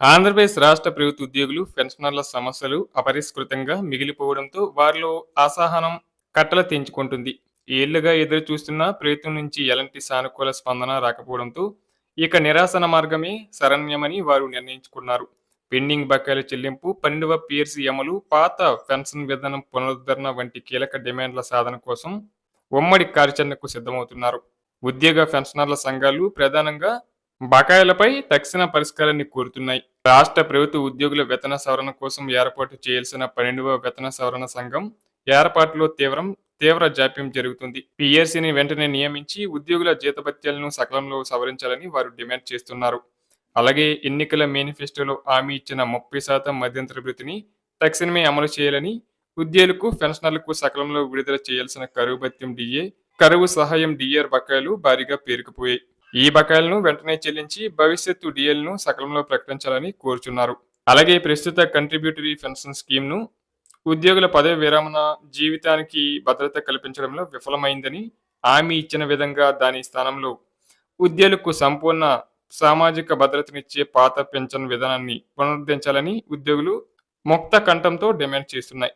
ఆంధ్రప్రదేశ్ రాష్ట్ర ప్రభుత్వ ఉద్యోగులు పెన్షనర్ల సమస్యలు అపరిష్కృతంగా మిగిలిపోవడంతో వారిలో అసహనం కట్టలు తెంచుకుంటుంది. ఏళ్ళుగా ఎదురు చూస్తున్న ప్రభుత్వం నుంచి ఎలాంటి సానుకూల స్పందన రాకపోవడంతో ఇక నిరాశన మార్గమే శరణ్యమని వారు నిర్ణయించుకున్నారు. పెండింగ్ బకాయిల చెల్లింపు పన్నెండవ పిఎర్సీ అమలు పాత పెన్షన్ విధానం పునరుద్ధరణ వంటి కీలక డిమాండ్ల సాధన కోసం ఉమ్మడి కార్యాచరణకు సిద్ధమవుతున్నారు. ఉద్యోగ పెన్షనర్ల సంఘాలు ప్రధానంగా బకాయిలపై తక్షణ పరిష్కారాన్ని కోరుతున్నాయి. రాష్ట్ర ప్రభుత్వ ఉద్యోగుల వేతన సవరణ కోసం ఏర్పాటు చేయాల్సిన పన్నెండవ వేతన సవరణ సంఘం ఏర్పాటులో తీవ్రం తీవ్ర జాప్యం జరుగుతుంది. పిఎస్సిని వెంటనే నియమించి ఉద్యోగుల జీతభత్యాలను సకలంలో సవరించాలని వారు డిమాండ్ చేస్తున్నారు. అలాగే ఎన్నికల మేనిఫెస్టోలో హామీ ఇచ్చిన ముప్పై శాతం మధ్యంతర భృతిని తక్షణమే అమలు చేయాలని ఉద్యోగులకు పెన్షనర్లకు సకలంలో విడుదల చేయాల్సిన కరువు భత్యం డిఏ కరువు సహాయం డిఆర్ బకాయిలు భారీగా పేరుకుపోయాయి. ఈ బకాయిలను వెంటనే చెల్లించి భవిష్యత్తు డిఎల్ను సకలంలో ప్రకటించాలని కోరుచున్నారు. అలాగే ప్రస్తుత కంట్రిబ్యూటరీ పెన్షన్ స్కీమ్ను ఉద్యోగుల పదవి విరమణ జీవితానికి భద్రత కల్పించడంలో విఫలమైందని హామీ ఇచ్చిన విధంగా దాని స్థానంలో ఉద్యోగులకు సంపూర్ణ సామాజిక భద్రతనిచ్చే పాత పెన్షన్ విధానాన్ని పునరుద్ధరించాలని ఉద్యోగులు ముక్త కంఠంతో డిమాండ్ చేస్తున్నాయి.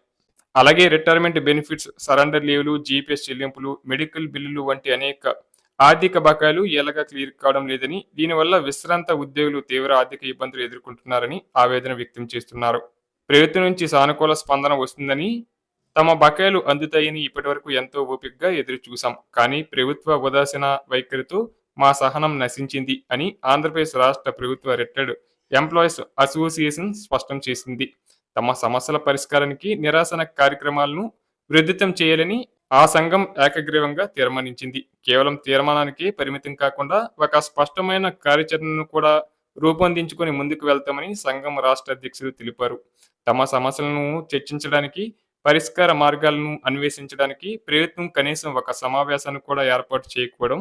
అలాగే రిటైర్మెంట్ బెనిఫిట్స్ సరెండర్ లీవ్లు జీపీఎస్ చెల్లింపులు మెడికల్ బిల్లులు వంటి అనేక ఆర్థిక బకాయిలు ఎలాగా క్లియర్ కావడం లేదని దీనివల్ల విశ్రాంత ఉద్యోగులు తీవ్ర ఆర్థిక ఇబ్బందులు ఎదుర్కొంటున్నారని ఆవేదన వ్యక్తం చేస్తున్నారు. ప్రభుత్వం నుంచి సానుకూల స్పందన వస్తుందని తమ బకాయిలు అందుతాయని ఇప్పటివరకు ఎంతో ఓపికగా ఎదురు చూశాం కానీ ప్రభుత్వ ఉదాసీన వైఖరితో మా సహనం నశించింది అని ఆంధ్రప్రదేశ్ రాష్ట్ర ప్రభుత్వ రిటైర్డ్ ఎంప్లాయీస్ అసోసియేషన్ స్పష్టం చేసింది. తమ సమస్యల పరిష్కారానికి నిరాశన కార్యక్రమాలను వృద్ధితం చేయాలని ఆ సంఘం ఏకగ్రీవంగా తీర్మానించింది. కేవలం తీర్మానానికి పరిమితం కాకుండా ఒక స్పష్టమైన కార్యాచరణను కూడా రూపొందించుకొని ముందుకు వెళ్తామని సంఘం రాష్ట్ర అధ్యక్షులు తెలిపారు. తమ సమస్యలను చర్చించడానికి పరిష్కార మార్గాలను అన్వేషించడానికి ప్రయత్నం కనీసం ఒక సమావేశాన్ని కూడా ఏర్పాటు చేయకపోవడం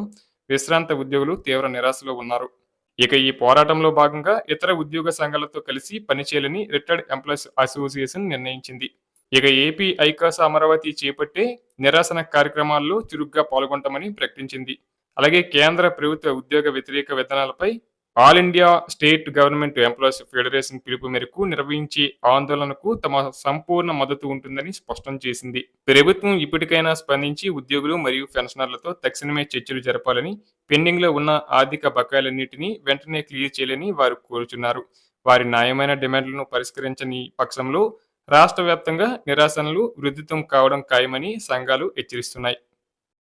విశ్రాంత ఉద్యోగులు తీవ్ర నిరాశలో ఉన్నారు. ఇక ఈ పోరాటంలో భాగంగా ఇతర ఉద్యోగ సంఘాలతో కలిసి పనిచేయాలని రిటైర్డ్ ఎంప్లాయీస్ అసోసియేషన్ నిర్ణయించింది. ఇక ఏపీ ఐకాస అమరావతి చేపట్టే నిరసన కార్యక్రమాల్లో చురుగ్గా పాల్గొంటామని ప్రకటించింది. అలాగే కేంద్ర ప్రభుత్వ ఉద్యోగ వ్యతిరేక విధానాలపై all India state government employees federation పిలుపు మేరకు నిర్వహించే ఆందోళనకు తమ సంపూర్ణ మద్దతు ఉంటుందని స్పష్టం చేసింది. ప్రభుత్వం ఇప్పటికైనా స్పందించి ఉద్యోగులు మరియు పెన్షనర్లతో తక్షణమే చర్చలు జరపాలని పెండింగ్లో ఉన్న ఆర్థిక బకాయిలన్నింటినీ వెంటనే క్లియర్ చేయాలని వారు కోరుచున్నారు. వారి న్యాయమైన డిమాండ్లను పరిష్కరించని పక్షంలో రాష్ట్ర వ్యాప్తంగా నిరాశనలు వృద్ధితం కావడం ఖాయమని సంఘాలు హెచ్చరిస్తున్నాయి.